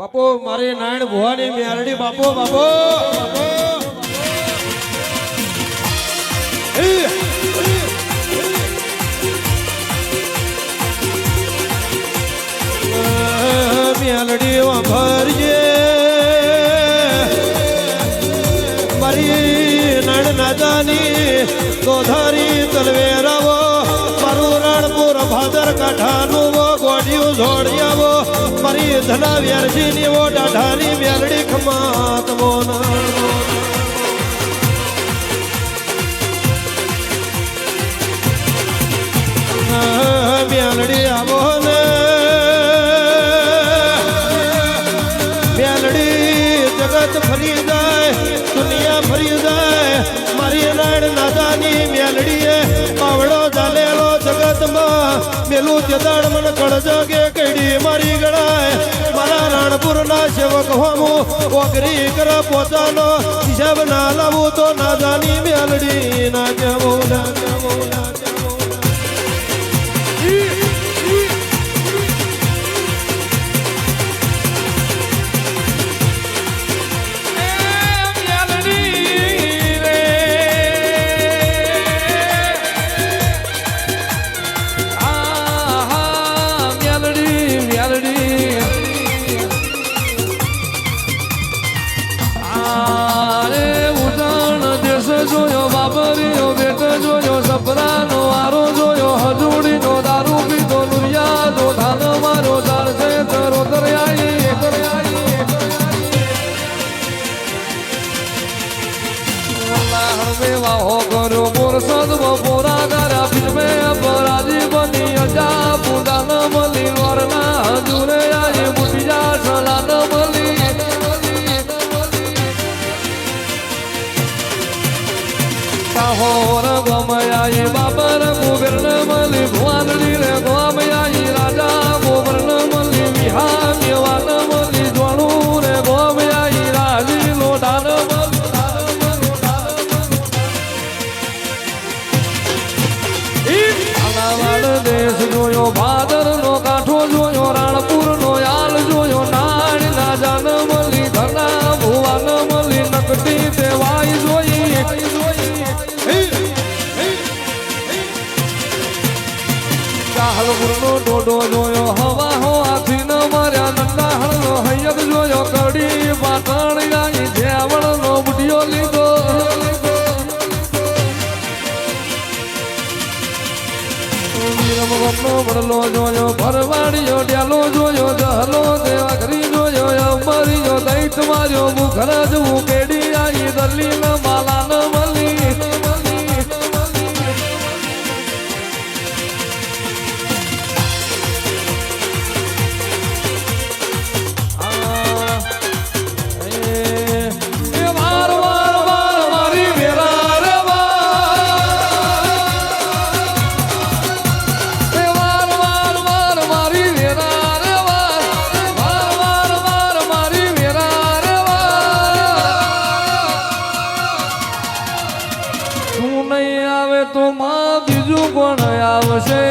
બાપુ, મારી નાયણ ભુવાની મેરડી બાપુ બાપુ મેલડી વાંભરજે. મારી નણ નાદાની દોધારી તલવેરાવો, મારું રણપુર ભાદર કાંઠાનું મારી વ્યારજી ની વો દાઢાની વ્યારડી ખમાત વો મેલડી આવો ને. મેલડી જગત ફરી જાય, દુનિયા ફરી જાય. મારી રાણ નાદાની મેલડીએ પાવડો ચાલેલો જગતમાં. પેલું જદાડ મન કળજગે, કડી મારી ગણાય મારા રાણપુરના સેવક હોમું ઓગરી કર પોતાનો હિસાબ ના લાવું તો નાદાની મેલડી ના જવું ના જવું ના વાહો કર્યો બોરસદ બપોરા કર્યા પીછમે અપરાધી બની અજા પૂજા ન મળી વરના ચાહલપુરનો ડોડો જોયો. હવા હો આથી ન માર્યા નંદાહણ નો હૈયત જોયો. કડી પાટણ ગાઈ જેવણ નો બુડિયો લીધો વીરમગમનો વડલો જોયો. ભરવાડીયો ડ્યાલો જોયો. દહલો દેવા કરી જોયો. અમરીયો દૈત માર્યો. મુખરજ ઉકેડી આઈ દલીલ માલા ન મળી આવશે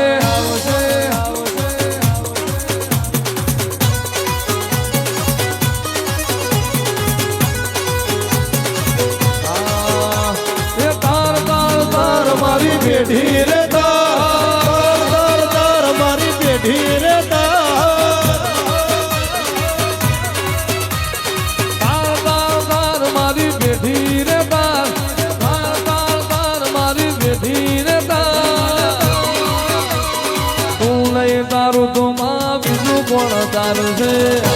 કોણ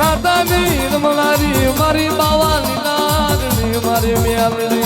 એ ખાતાની રમણારી મારી બાવાની નાગણી મારી મેલડી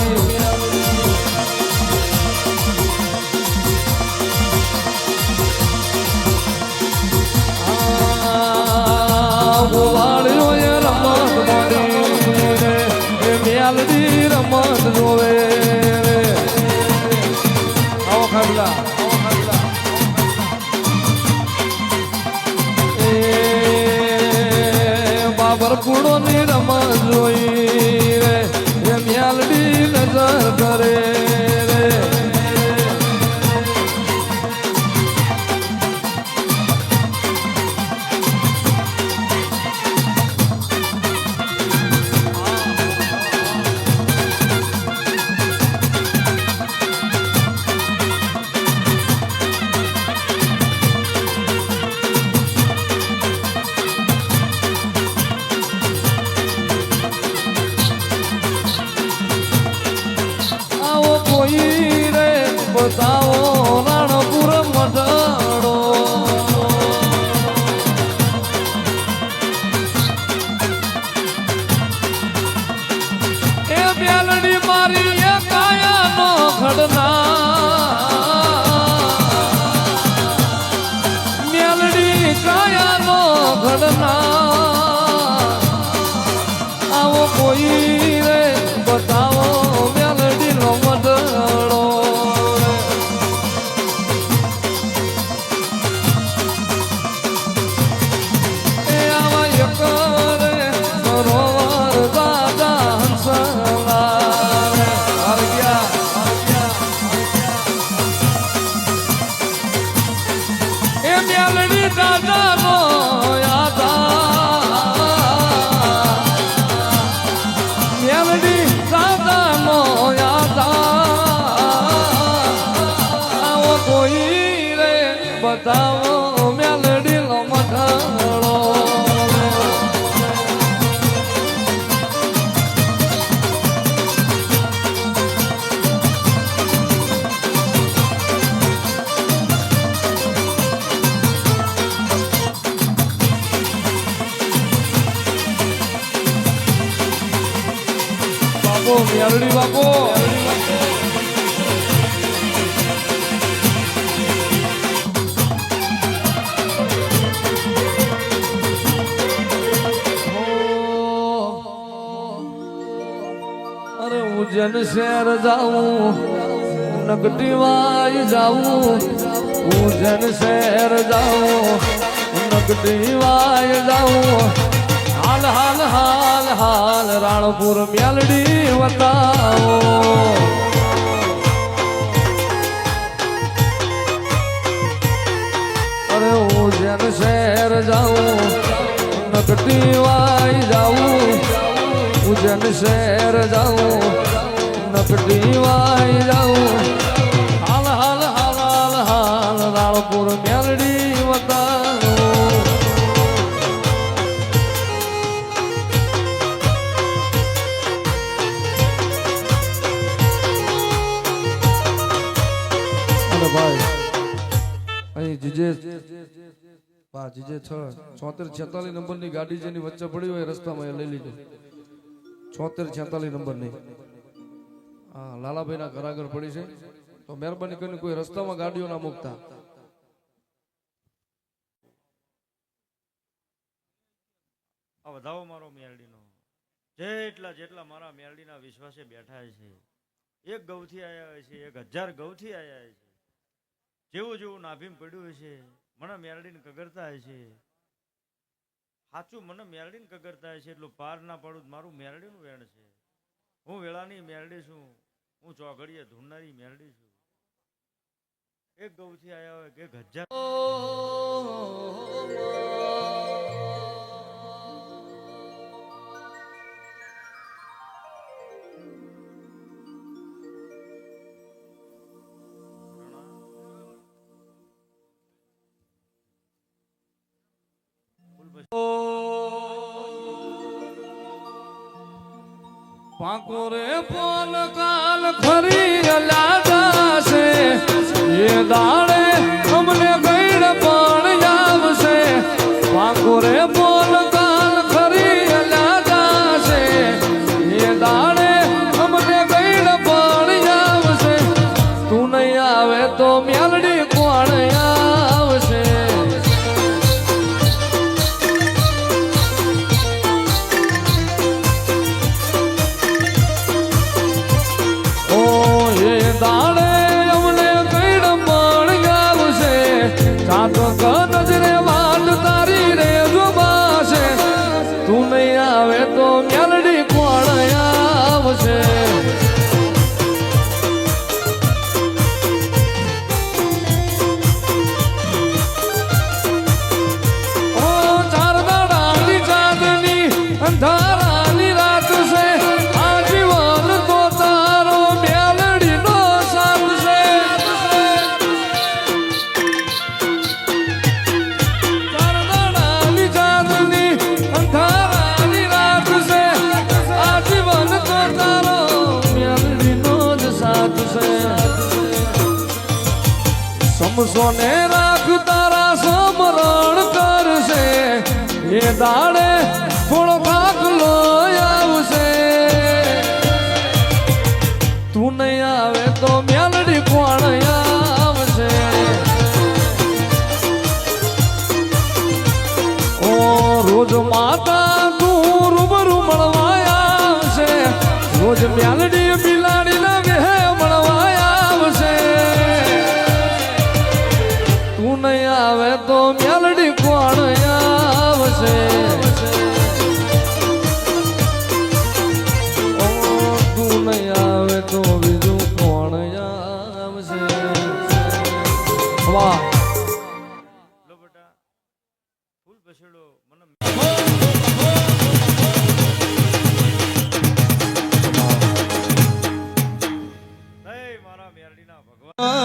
મ્યાલડી બાપો. અરે ઉજ્જૈન શહેર જાઉં નગટી વાય જાઉં. ઉજન શહેર જાઉં નગટી જાઉં. હાલ હાલ હાલ હાલ, રાણપુર મ્યાલડી વતાવો. અરે ઉજ્જૈન શહેર જાઉં નગટી વાય જાઉં ઉજ્જૈન શહેર જાઉં નગટી વાય જાઉં. હાલ હાલ હાલ હાલ હાલ, રાણપુર મ્યાલડી ભાઈ. અહીં જીજે હા જીજે છ. છોતેર છેતાલીસ નંબરની ગાડી જેની વચ્ચે પડી હોય રસ્તામાં એ લઈ લીધો. છોતેર છેતાલીસ નંબરની. હા, લાલાભાઈના ઘર આગળ પડી છે. તો મહેરબાની કરીને કોઈ રસ્તામાં ગાડીઓ ના મૂકતા. વધાવો મારો મેરડીનો જેટલા જેટલા મારા મેરડીના વિશ્વાસે બેઠા છે. એક ગૌથી આવ્યા છે, એક હજાર ગૌથી આયા છે. જેવું જેવું નાભીમ પડ્યું છે, મને મેરડીને કગરતા છે. સાચું મને મેરડીને કગરતા છે, એટલું પાર ના પાડું મારું મેરડીનું વેણ છે. હું વેળાની મેરડી છું, હું ચોઘડીએ ધૂણનારી મેરડી છું. એક ગૌથી આયા હોય કે એક પાકોરે પોલ કાલ ખરી લાડા છે એ દાડે দাও દાડે થોડો કાકલો આવશે તું નહીં આવે તો મેલડી કોણ આવશે ઓ રોજ માતા તું રૂબરૂ મળવા આવશે રોજ મેલડી બિલાડી લાગે હે મળવા આવશે તું નહીં આવે તો મેલડી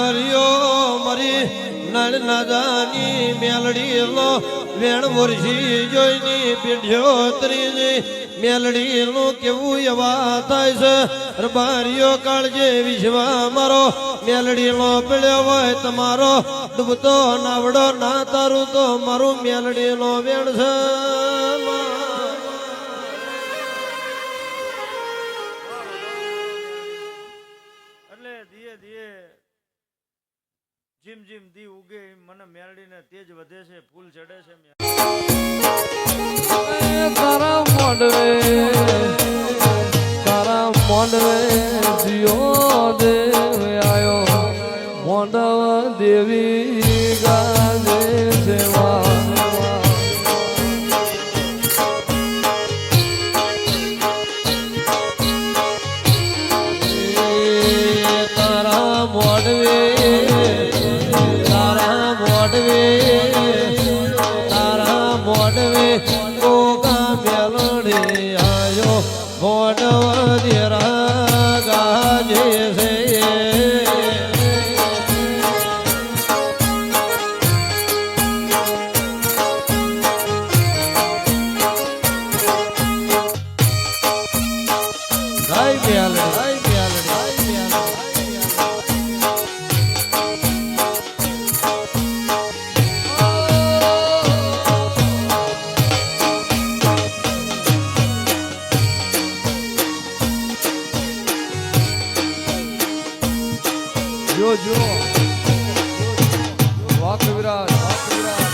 હરિયો મારી નળ નાદાની મેલડી લો. વેણ મુરજી જોઈની પીઢ્યો ત્રીજી. મેલડી નું કેવું એવા થાય છે? રબારીઓ કાળજે વિશ્વા મારો. મેલડી નો પીળ્યો હોય તમારો. ડૂબતો નાવડો ના તારું તો મારું મેલડી નો વેણ છે. જીમ જીમ દી ઉગે એમ મને મેરડીને તેજ વધે છે, ફૂલ ચડે છે તારા મોડવે તારા મોડવે જીઓ દેવ આવ્યો મોડવ દેવી. વાક વિરાજ વાક વિરાજ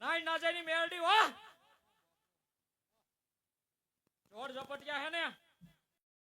નાઈ ના જાય ની મેલડી વાહ! જોડ ઝપટિયા હે ને?